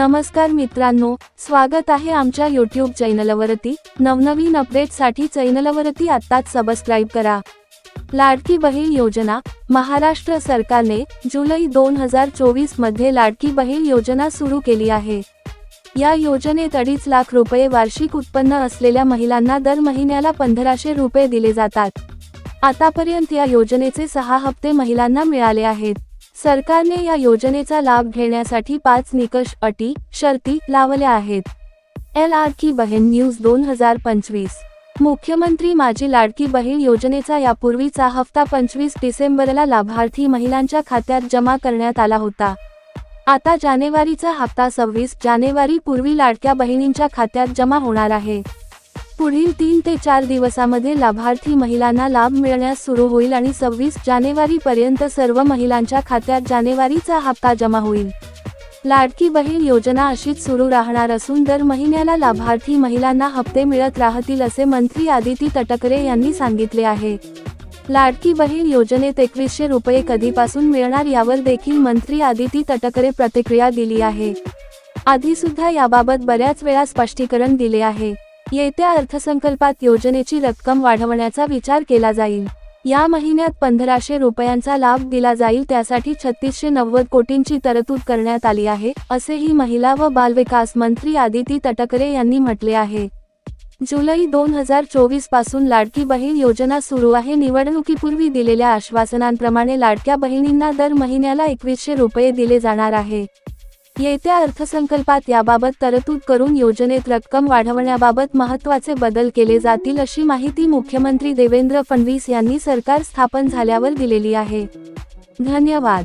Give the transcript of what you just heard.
नमस्कार मित्रांनो स्वागत आहे आमच्या यूट्यूब चॅनलवरती. नवनवीन अपडेटसाठी चॅनलवरती आत्ताच सबस्क्राईब करा. लाडकी बहीण योजना महाराष्ट्र सरकारने जुलै दोन हजार चोवीसमध्ये लाडकी बहीण योजना सुरू केली आहे. या योजनेत अडीच लाख रुपये वार्षिक उत्पन्न असलेल्या महिलांना दर महिन्याला पंधराशे रुपये दिले जातात. आतापर्यंत या योजनेचे सहा हप्ते महिलांना मिळाले आहेत. सरकारने या योजनेचा लाभ घेण्यासाठी पाच निकष अटी शर्ती लावल्या आहेत. एल आर की बहीण न्यूज दोन हजार पंचवीस. मुख्यमंत्री माझी लाडकी बहीण योजनेचा यापूर्वीचा हप्ता पंचवीस डिसेंबरला लाभार्थी महिलांच्या खात्यात जमा करण्यात आला होता. आता जानेवारीचा हप्ता सव्वीस जानेवारी पूर्वी लाडक्या बहिणींच्या खात्यात जमा होणार आहे. पुढील तीन ते चार दिवसामध्ये लाभार्थी महिलांना लाभ मिळण्यास सुरू होईल आणि सव्वीस जानेवारी पर्यंत सर्व महिलांच्या खात्यात जानेवारीचा हप्ता जमा होईल. लाडकी बहीण योजना अशीच सुरू राहणार असून दर महिन्याला लाभार्थी महिलांना हप्ते मिळत राहतील असे मंत्री आदिती तटकरे यांनी सांगितले आहे. लाडकी बहीण योजनेत एकवीसशे रुपये कधीपासून मिळणार यावर देखील मंत्री आदिती तटकरे प्रतिक्रिया दिली आहे. आधी सुद्धा याबाबत बऱ्याच वेळा स्पष्टीकरण दिले आहे. येत्या अर्थसंकल्पात योजनेची रक्कम वाढवण्याचा विचार केला जाईल. या महिन्यात पंधराशे रुपयांचा लाभ दिला जाईल त्यासाठी छत्तीसशे नव्वद कोटींची तरतूद करण्यात आली आहे असेही महिला व बालविकास मंत्री आदिती तटकरे यांनी म्हटले आहे. जुलै दोन हजार चोवीसपासून लाडकी बहीण योजना सुरू आहे. निवडणुकीपूर्वी दिलेल्या आश्वासनांप्रमाणे लाडक्या बहिणींना दर महिन्याला एकवीसशे रुपये दिले जाणार आहे. येत्या अर्थसंकल्पात याबाबत तरतूद करून योजनेत रक्कम वाढवण्याबाबत महत्त्वाचे बदल केले जातील अशी माहिती मुख्यमंत्री देवेंद्र फडणवीस यांनी सरकार स्थापन झाल्यावर दिलेली आहे. धन्यवाद.